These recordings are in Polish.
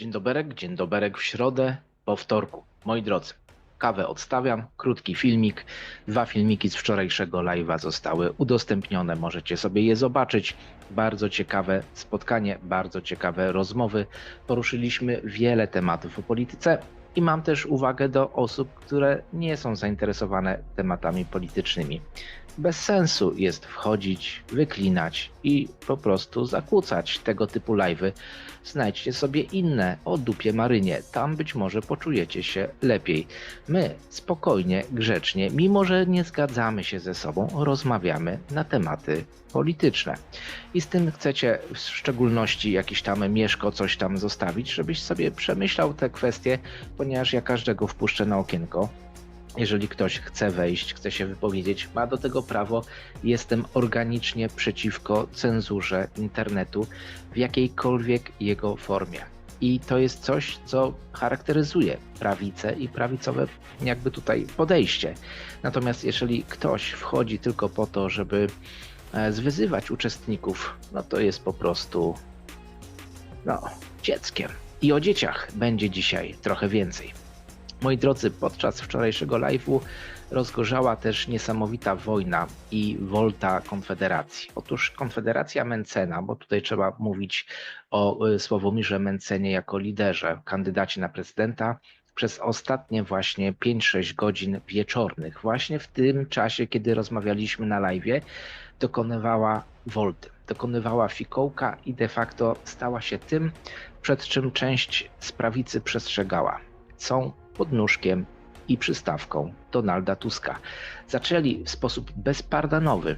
Dzień doberek, dzień doberek w środę po wtorku. Moi drodzy, kawę odstawiam, krótki filmik. Dwa filmiki z wczorajszego live'a zostały udostępnione, możecie sobie je zobaczyć. Bardzo ciekawe spotkanie, bardzo ciekawe rozmowy. Poruszyliśmy wiele tematów o polityce i mam też uwagę do osób, które nie są zainteresowane tematami politycznymi. Bez sensu jest wchodzić, wyklinać i po prostu zakłócać tego typu live'y. Znajdźcie sobie inne o dupie marynie, tam być może poczujecie się lepiej. My spokojnie, grzecznie, mimo że nie zgadzamy się ze sobą, rozmawiamy na tematy polityczne. I z tym chcecie w szczególności jakiś tam Mieszko coś tam zostawić, żebyś sobie przemyślał te kwestie, ponieważ ja każdego wpuszczę na okienko. Jeżeli ktoś chce wejść, chce się wypowiedzieć, ma do tego prawo. Jestem organicznie przeciwko cenzurze internetu w jakiejkolwiek jego formie. I to jest coś, co charakteryzuje prawicę i prawicowe jakby tutaj podejście. Natomiast jeżeli ktoś wchodzi tylko po to, żeby e, zwyzywać uczestników, no to jest po prostu no, dzieckiem. I o dzieciach będzie dzisiaj trochę więcej. Moi drodzy, podczas wczorajszego live'u rozgorzała też niesamowita wojna i wolta Konfederacji. Otóż Konfederacja Mencena, bo tutaj trzeba mówić o y, Sławomirze Mencenie jako liderze, kandydacie na prezydenta, przez ostatnie właśnie 5-6 godzin wieczornych, właśnie w tym czasie, kiedy rozmawialiśmy na live'ie, dokonywała wolty, dokonywała fikołka i de facto stała się tym, przed czym część z prawicy przestrzegała. Są pod nóżkiem i przystawką Donalda Tuska. Zaczęli w sposób bezpardanowy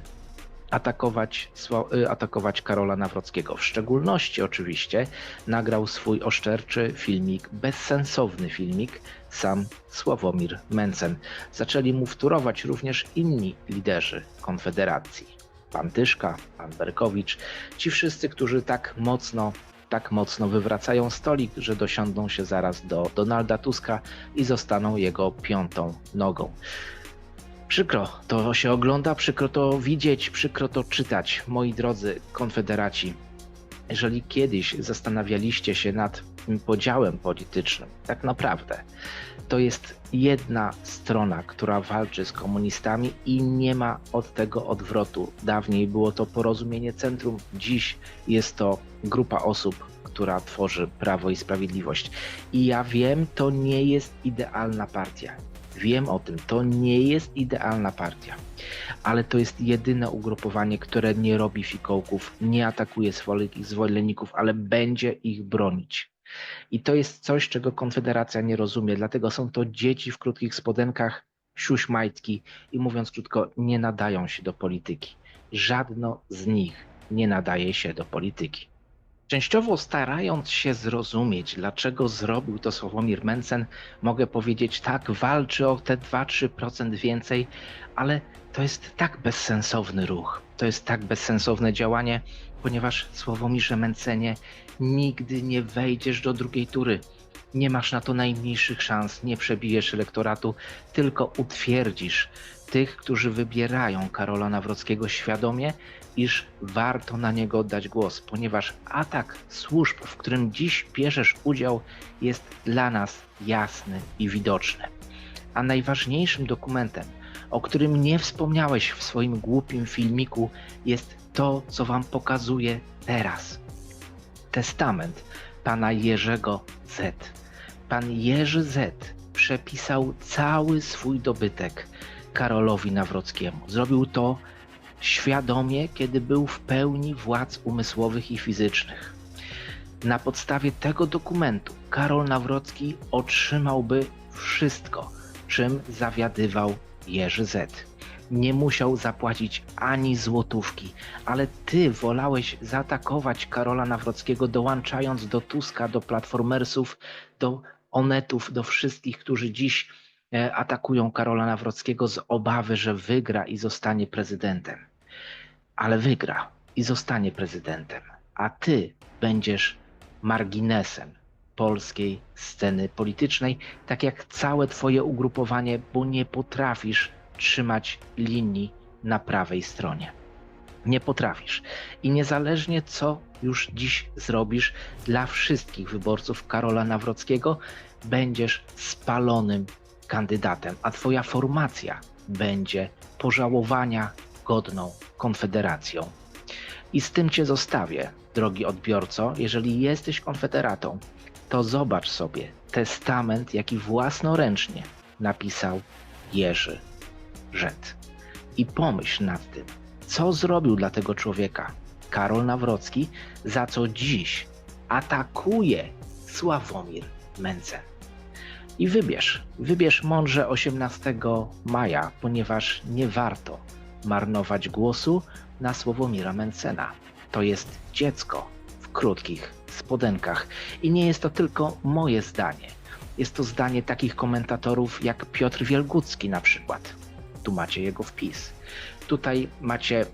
atakować, y, atakować Karola Nawrockiego. W szczególności oczywiście nagrał swój oszczerczy filmik, bezsensowny filmik, sam Sławomir Mencen. Zaczęli mu wtórować również inni liderzy Konfederacji. Pan Tyszka, pan Berkowicz, ci wszyscy, którzy tak mocno tak mocno wywracają stolik, że dosiądą się zaraz do Donalda Tuska i zostaną jego piątą nogą. Przykro to się ogląda, przykro to widzieć, przykro to czytać, moi drodzy konfederaci. Jeżeli kiedyś zastanawialiście się nad podziałem politycznym, tak naprawdę to jest jedna strona, która walczy z komunistami i nie ma od tego odwrotu. Dawniej było to porozumienie centrum, dziś jest to grupa osób, która tworzy Prawo i Sprawiedliwość. I ja wiem, to nie jest idealna partia. Wiem o tym, to nie jest idealna partia, ale to jest jedyne ugrupowanie, które nie robi fikołków, nie atakuje zwolenników, ale będzie ich bronić. I to jest coś, czego Konfederacja nie rozumie, dlatego są to dzieci w krótkich spodenkach, siuśmajtki i mówiąc krótko, nie nadają się do polityki. Żadno z nich nie nadaje się do polityki. Częściowo starając się zrozumieć, dlaczego zrobił to Sławomir Mencen, mogę powiedzieć tak, walczy o te 2-3% więcej, ale to jest tak bezsensowny ruch, to jest tak bezsensowne działanie, ponieważ Sławomirze Mencenie nigdy nie wejdziesz do drugiej tury. Nie masz na to najmniejszych szans, nie przebijesz elektoratu, tylko utwierdzisz tych, którzy wybierają Karola Nawrockiego świadomie, iż warto na niego oddać głos, ponieważ atak służb, w którym dziś bierzesz udział, jest dla nas jasny i widoczny. A najważniejszym dokumentem, o którym nie wspomniałeś w swoim głupim filmiku, jest to, co wam pokazuję teraz. Testament pana Jerzego Z. Pan Jerzy Z przepisał cały swój dobytek Karolowi Nawrockiemu. Zrobił to świadomie, kiedy był w pełni władz umysłowych i fizycznych. Na podstawie tego dokumentu Karol Nawrocki otrzymałby wszystko, czym zawiadywał Jerzy Z. Nie musiał zapłacić ani złotówki, ale ty wolałeś zaatakować Karola Nawrockiego, dołączając do Tuska, do platformersów, do Onetów, do wszystkich, którzy dziś e, atakują Karola Nawrockiego z obawy, że wygra i zostanie prezydentem. Ale wygra i zostanie prezydentem, a ty będziesz marginesem polskiej sceny politycznej, tak jak całe twoje ugrupowanie, bo nie potrafisz trzymać linii na prawej stronie. Nie potrafisz. I niezależnie co już dziś zrobisz dla wszystkich wyborców Karola Nawrockiego, będziesz spalonym kandydatem, a twoja formacja będzie pożałowania godną konfederacją. I z tym cię zostawię, drogi odbiorco. Jeżeli jesteś konfederatą, to zobacz sobie testament, jaki własnoręcznie napisał Jerzy I pomyśl nad tym, co zrobił dla tego człowieka Karol Nawrocki, za co dziś atakuje Sławomir Mencen. I wybierz, wybierz mądrze 18 maja, ponieważ nie warto marnować głosu na Sławomira Mencena. To jest dziecko w krótkich spodenkach i nie jest to tylko moje zdanie. Jest to zdanie takich komentatorów jak Piotr Wielgucki na przykład. Tu macie jego wpis. Tutaj macie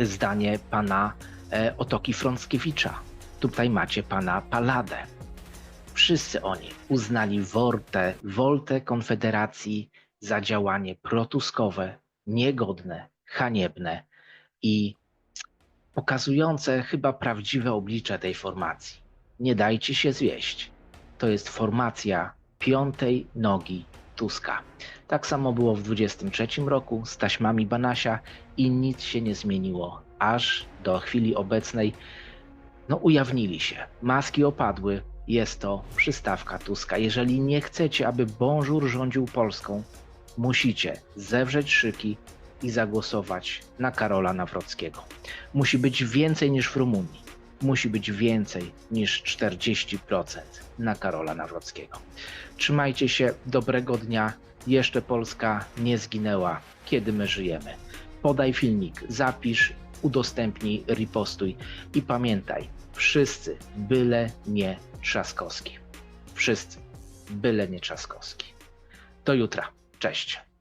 zdanie pana e, Otoki Frąckiewicza. Tutaj macie pana Paladę. Wszyscy oni uznali Wortę, woltę Konfederacji za działanie protuskowe, niegodne, haniebne i pokazujące chyba prawdziwe oblicze tej formacji. Nie dajcie się zwieść. To jest formacja piątej nogi Tuska. Tak samo było w 23 roku z taśmami Banasia i nic się nie zmieniło, aż do chwili obecnej no ujawnili się. Maski opadły, jest to przystawka Tuska. Jeżeli nie chcecie, aby Bonjour rządził Polską, musicie zewrzeć szyki i zagłosować na Karola Nawrockiego. Musi być więcej niż w Rumunii. Musi być więcej niż 40% na Karola Nawrockiego. Trzymajcie się, dobrego dnia. Jeszcze Polska nie zginęła, kiedy my żyjemy. Podaj filmik, zapisz, udostępnij, ripostuj i pamiętaj, wszyscy byle nie Trzaskowski. Wszyscy byle nie Trzaskowski. Do jutra. Cześć.